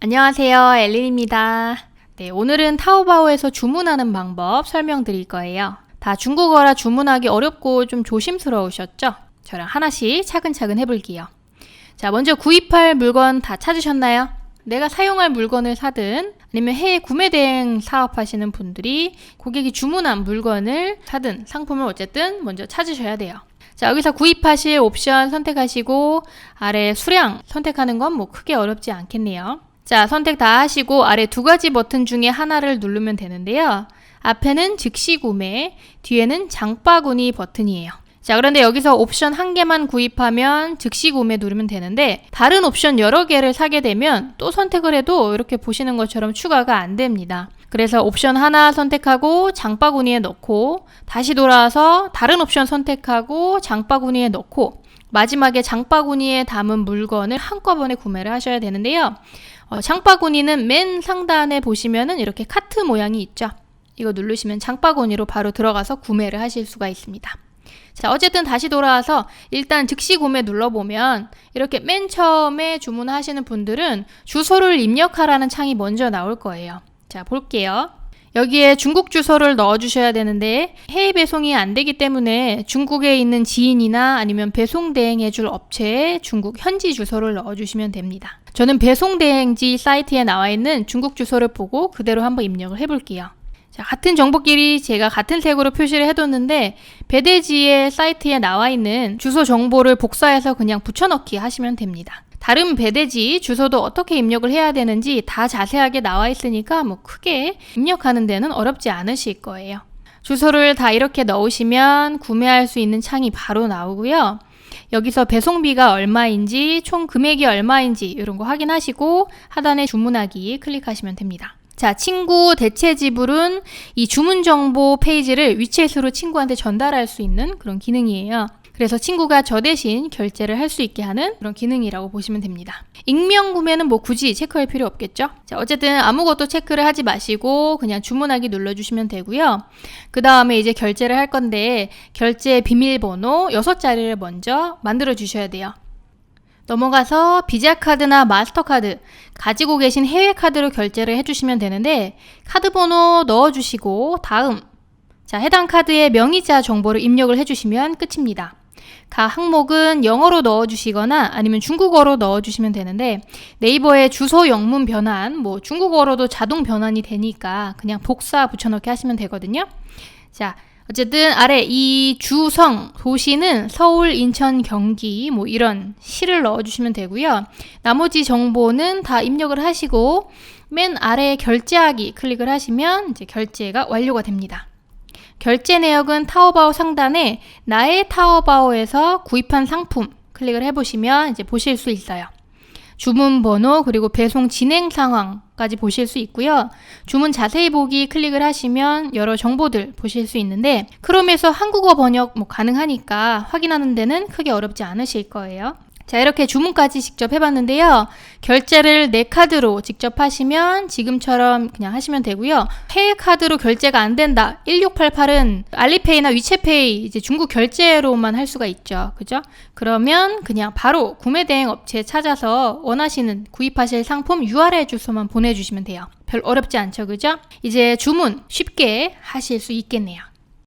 안녕하세요. 엘린입니다. 네, 오늘은 타오바오에서 주문하는 방법 설명드릴 거예요. 다 중국어라 주문하기 어렵고 좀 조심스러우셨죠? 저랑 하나씩 차근차근 해볼게요. 자, 먼저 구입할 물건 다 찾으셨나요? 내가 사용할 물건을 사든 아니면 해외 구매 대행 사업하시는 분들이 고객이 주문한 물건을 사든 상품을 어쨌든 먼저 찾으셔야 돼요. 자, 여기서 구입하실 옵션 선택하시고 아래 수량 선택하는 건 뭐 크게 어렵지 않겠네요. 자, 선택 다 하시고 아래 두 가지 버튼 중에 하나를 누르면 되는데요. 앞에는 즉시 구매, 뒤에는 장바구니 버튼이에요. 자, 그런데 여기서 옵션 한 개만 구입하면 즉시 구매 누르면 되는데 다른 옵션 여러 개를 사게 되면 또 선택을 해도 이렇게 보시는 것처럼 추가가 안 됩니다. 그래서 옵션 하나 선택하고 장바구니에 넣고 다시 돌아와서 다른 옵션 선택하고 장바구니에 넣고 마지막에 장바구니에 담은 물건을 한꺼번에 구매를 하셔야 되는데요. 어, 장바구니는 맨 상단에 보시면은 이렇게 카트 모양이 있죠. 이거 누르시면 장바구니로 바로 들어가서 구매를 하실 수가 있습니다. 자, 어쨌든 다시 돌아와서 일단 즉시 구매 눌러보면 이렇게 맨 처음에 주문하시는 분들은 주소를 입력하라는 창이 먼저 나올 거예요. 자, 볼게요. 여기에 중국 주소를 넣어주셔야 되는데 해외 배송이 안 되기 때문에 중국에 있는 지인이나 아니면 배송 대행해줄 업체에 중국 현지 주소를 넣어주시면 됩니다. 저는 배송 대행지 사이트에 나와 있는 중국 주소를 보고 그대로 한번 입력을 해볼게요. 자, 같은 정보끼리 제가 같은 색으로 표시를 해뒀는데 배대지의 사이트에 나와 있는 주소 정보를 복사해서 그냥 붙여넣기 하시면 됩니다. 다른 배대지 주소도 어떻게 입력을 해야 되는지 다 자세하게 나와 있으니까 뭐 크게 입력하는 데는 어렵지 않으실 거예요. 주소를 다 이렇게 넣으시면 구매할 수 있는 창이 바로 나오고요. 여기서 배송비가 얼마인지, 총 금액이 얼마인지 이런 거 확인하시고 하단에 주문하기 클릭하시면 됩니다. 자, 친구 대체 지불은 이 주문 정보 페이지를 위챗으로 친구한테 전달할 수 있는 그런 기능이에요. 그래서 친구가 저 대신 결제를 할 수 있게 하는 그런 기능이라고 보시면 됩니다. 익명 구매는 뭐 굳이 체크할 필요 없겠죠? 자, 어쨌든 아무것도 체크를 하지 마시고 그냥 주문하기 눌러주시면 되고요. 그 다음에 이제 결제를 할 건데 결제 비밀번호 6자리를 먼저 만들어 주셔야 돼요. 넘어가서 비자 카드나 마스터카드 가지고 계신 해외 카드로 결제를 해주시면 되는데 카드 번호 넣어주시고 다음 자 해당 카드의 명의자 정보를 입력을 해주시면 끝입니다. 각 항목은 영어로 넣어주시거나 아니면 중국어로 넣어주시면 되는데 네이버에 주소 영문 변환 뭐 중국어로도 자동 변환이 되니까 그냥 복사 붙여넣기 하시면 되거든요. 자 어쨌든 아래 이 주성 도시는 서울, 인천, 경기 뭐 이런 시를 넣어주시면 되고요. 나머지 정보는 다 입력을 하시고 맨 아래 결제하기 클릭을 하시면 이제 결제가 완료가 됩니다. 결제 내역은 타오바오 상단에 나의 타오바오에서 구입한 상품 클릭을 해보시면 이제 보실 수 있어요. 주문 번호 그리고 배송 진행 상황 까지 보실 수 있고요. 주문 자세히 보기 클릭을 하시면 여러 정보들 보실 수 있는데 크롬에서 한국어 번역 뭐 가능하니까 확인하는 데는 크게 어렵지 않으실 거예요. 자, 이렇게 주문까지 직접 해봤는데요. 결제를 내 카드로 직접 하시면 지금처럼 그냥 하시면 되고요. 해외 카드로 결제가 안 된다. 1688은 알리페이나 위챗페이 이제 중국 결제로만 할 수가 있죠. 그죠? 그러면 그냥 바로 구매 대행 업체 찾아서 원하시는 구입하실 상품 URL 주소만 보내주시면 돼요. 별 어렵지 않죠. 그죠? 이제 주문 쉽게 하실 수 있겠네요.